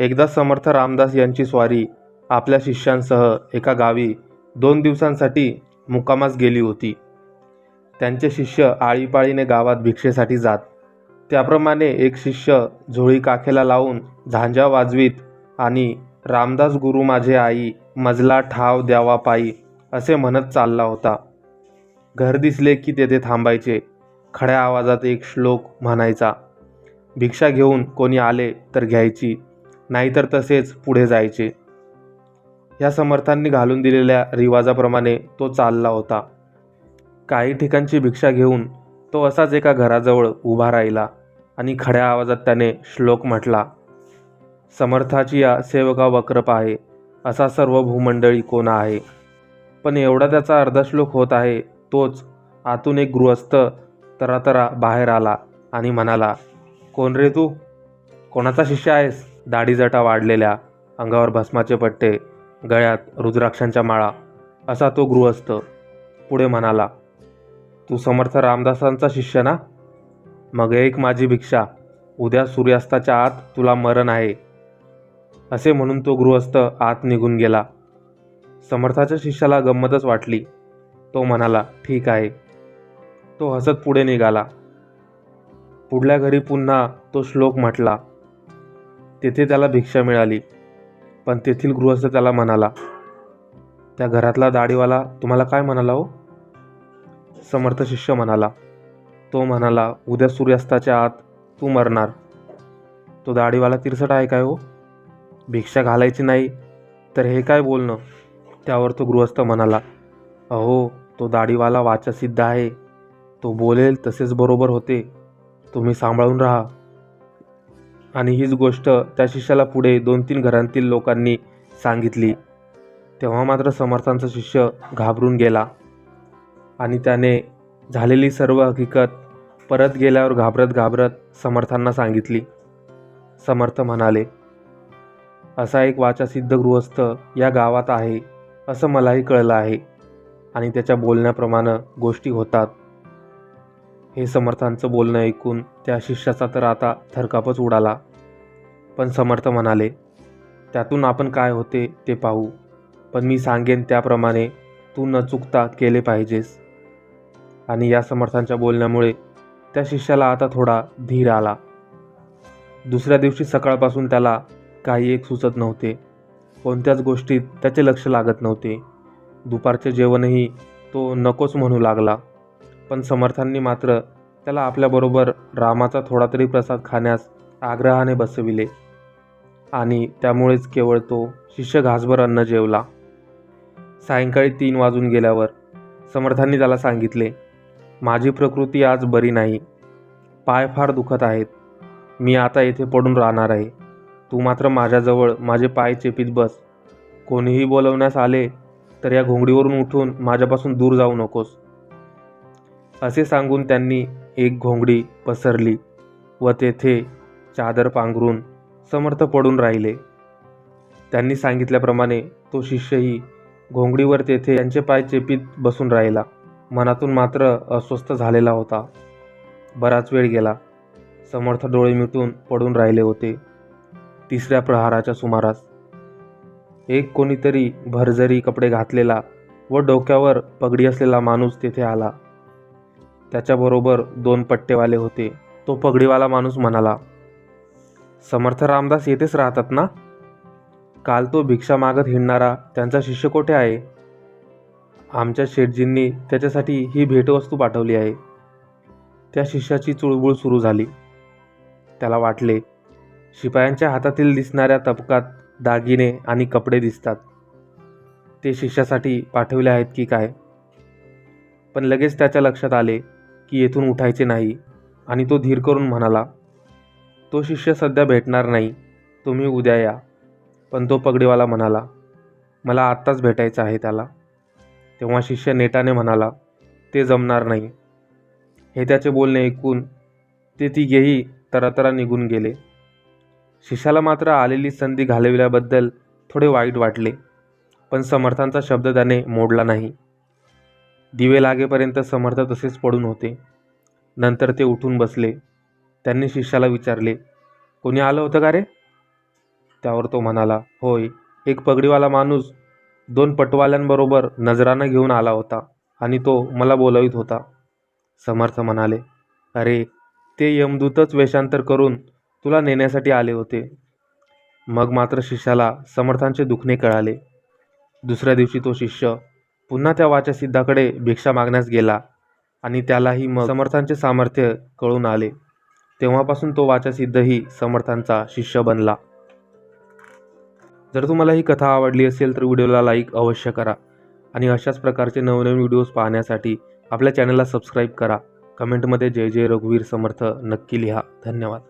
एकदा समर्थ रामदास यांची स्वारी आपल्या शिष्यांसह एका गावी दोन दिवसांसाठी मुक्कामास गेली होती. त्यांचे शिष्य आळीपाळीने गावात भिक्षेसाठी जात. त्याप्रमाणे एक शिष्य झोळी काखेला लावून झांजा वाजवीत आणि रामदास गुरु माझे आई मजला ठाव द्यावा पायी असे म्हणत चालला होता. घर दिसले की तेथे थांबायचे. खड्या आवाजात एक श्लोक म्हणायचा भिक्षा घेऊन कोणी आले तर घ्यायची. नाहीतर तसेच पुढे जायचे. या समर्थांनी घालून दिलेल्या रिवाजाप्रमाणे तो चालला होता. काही ठिकाणची भिक्षा घेऊन तो असाच एका घराजवळ उभा राहिला आणि खड्या आवाजात त्याने श्लोक म्हटला समर्थाची या सेवका वक्रप आहे असा सर्व भूमंडळी कोण आहे? पण एवढा त्याचा अर्धा श्लोक होत आहे तोच आतून एक गृहस्थ तरातरा बाहेर आला आणि म्हणाला कोण रे तू? कोणाचा शिष्य आहेस? दाढीजटा वाढलेल्या अंगावर भस्माचे पट्टे गळ्यात रुद्राक्षांच्या माळा असा तो गृहस्थ. पुढे म्हणाला तू समर्थ रामदासांचा शिष्य ना? मग एक माझी भिक्षा. उद्या सूर्यास्ताच्या आत तुला मरण आहे. असे म्हणून तो गृहस्थ आत निघून गेला. समर्थाच्या शिष्याला गंमतच वाटली. तो म्हणाला ठीक आहे. तो हसत पुढे निघाला. पुढल्या घरी पुन्हा तो श्लोक म्हटला तेथे त्याला भिक्षा मिळाली. पण तेथील गृहस्थ त्याला म्हणाला त्या घरातला दाढीवाला तुम्हाला काय म्हणाला हो? समर्थ शिष्य म्हणाला तो म्हणाला उद्या सूर्यास्ताच्या आत तू मरणार. तो दाढीवाला तिरसट आहे काय हो? भिक्षा घालायची नाही तर हे काय बोलणं? त्यावर तो गृहस्थ म्हणाला अहो तो दाढीवाला वाचसिद्ध आहे. तो बोलेल तसेच बरोबर होते. तुम्ही सांभाळून राहा. आणि हीच गोष्ट त्या शिष्याला पुढे दोन तीन घरांतील लोकांनी सांगितली. तेव्हा मात्र समर्थांचा शिष्य घाबरून गेला. आणि त्याने झालेली सर्व हकीकत परत गेल्यावर घाबरत घाबरत समर्थांना सांगितली. समर्थ म्हणाले असा एक वाचासिद्ध गृहस्थ या गावात आहे असं मलाही कळलं आहे. आणि त्याच्या बोलण्याप्रमाणे गोष्टी होतात. हे समर्थांचं बोलणं ऐकून त्या शिष्याचा तर आता थरकापच उडाला. पण समर्थ म्हणाले त्यातून आपण काय होते ते पाहू. पण मी सांगेन त्याप्रमाणे तू न चुकता केले पाहिजेस. आणि या समर्थांच्या बोलण्यामुळे त्या शिष्याला आता थोडा धीर आला. दुसऱ्या दिवशी सकाळपासून त्याला काही एक सुचत नव्हते. कोणत्याच गोष्टीत त्याचे लक्ष लागत नव्हते. दुपारचे जेवणही तो नकोच म्हणू लागला. पण समर्थांनी मात्र त्याला आपल्याबरोबर रामाचा थोडा तरी प्रसाद खाण्यास आग्रहाने बसविले. आणि त्यामुळेच केवळ तो शिष्य घासभर अन्न जेवला. सायंकाळी तीन वाजून गेल्यावर समर्थांनी त्याला सांगितले माझी प्रकृती आज बरी नाही. पाय फार दुखत आहेत. मी आता येथे पडून राहणार आहे. तू मात्र माझ्याजवळ माझे पाय चेपीत बस. कोणीही बोलवण्यास आले तर या घोंगडीवरून उठून माझ्यापासून दूर जाऊ नकोस. असे सांगून त्यांनी एक घोंगडी पसरली व तेथे चादर पांघरून समर्थ पडून राहिले. त्यांनी सांगितल्याप्रमाणे तो शिष्यही घोंगडीवर तेथे त्यांचे पाय चेपीत बसून राहिला. मनातून मात्र अस्वस्थ झालेला होता. बराच वेळ गेला. समर्थ डोळे मिटून पडून राहिले होते. तिसऱ्या प्रहाराच्या सुमारास. एक कोणीतरी भरजरी कपडे घातलेला व डोक्यावर पगडी असलेला माणूस तेथे आला. त्याच्याबरोबर दोन पट्टेवाले होते. तो पगडीवाला माणूस म्हणाला समर्थ रामदास येथेच राहतात ना? काल तो भिक्षा मागत हिंडणारा त्यांचा शिष्य कोठे आहे? आमच्या शेठजींनी त्याच्यासाठी ही भेटवस्तू पाठवली आहे. त्या शिष्याची चुळबुळ सुरू झाली. त्याला वाटले शिपायांच्या हातातील दिसणाऱ्या तपकात दागिने आणि कपडे दिसतात. ते शिष्यासाठी पाठवले आहेत की काय? पण लगेच त्याच्या लक्षात आले की येथून उठायचे नाही. आणि तो धीर करून म्हणाला तो शिष्य सध्या भेटणार नाही. तुम्ही उद्या या. पण तो पगडीवाला म्हणाला मला आत्ताच भेटायचं आहे त्याला. तेव्हा शिष्य नेटाने म्हणाला ते जमणार नाही. हे त्याचे बोलणे ऐकून ते तिघेही तरातरा निघून गेले. शिष्याला मात्र आलेली संधी घालविल्याबद्दल थोडे वाईट वाटले पण समर्थांचा शब्द त्याने मोडला नाही. दिवे लागेपर्यंत समर्थ तसेच पडून होते. नंतर ते उठून बसले. त्यांनी शिष्याला विचारले कोणी आलं होतं का रे? त्यावर तो म्हणाला होय एक पगडीवाला माणूस दोन पटवाल्यांबरोबर नजरानं घेऊन आला होता आणि तो मला बोलवित होता. समर्थ म्हणाले अरे ते यमदूतच वेषांतर करून तुला नेण्यासाठी आले होते. मग मात्र शिष्याला समर्थांचे दुखणे कळाले. दुसऱ्या दिवशी तो शिष्य पुन्हा त्या वाचसिद्धाकडे भिक्षा मागण्यास गेला आणि त्यालाही मग समर्थांचे सामर्थ्य कळून आले. तेव्हापासून तो वाचसिद्धही समर्थांचा शिष्य बनला. जर तुम्हाला ही कथा आवडली असेल तर व्हिडिओला लाईक अवश्य करा आणि अशाच प्रकारचे नवनवीन व्हिडिओज पाहण्यासाठी आपल्या चॅनलला सबस्क्राईब करा. कमेंटमध्ये जय जय रघुवीर समर्थ नक्की लिहा. धन्यवाद.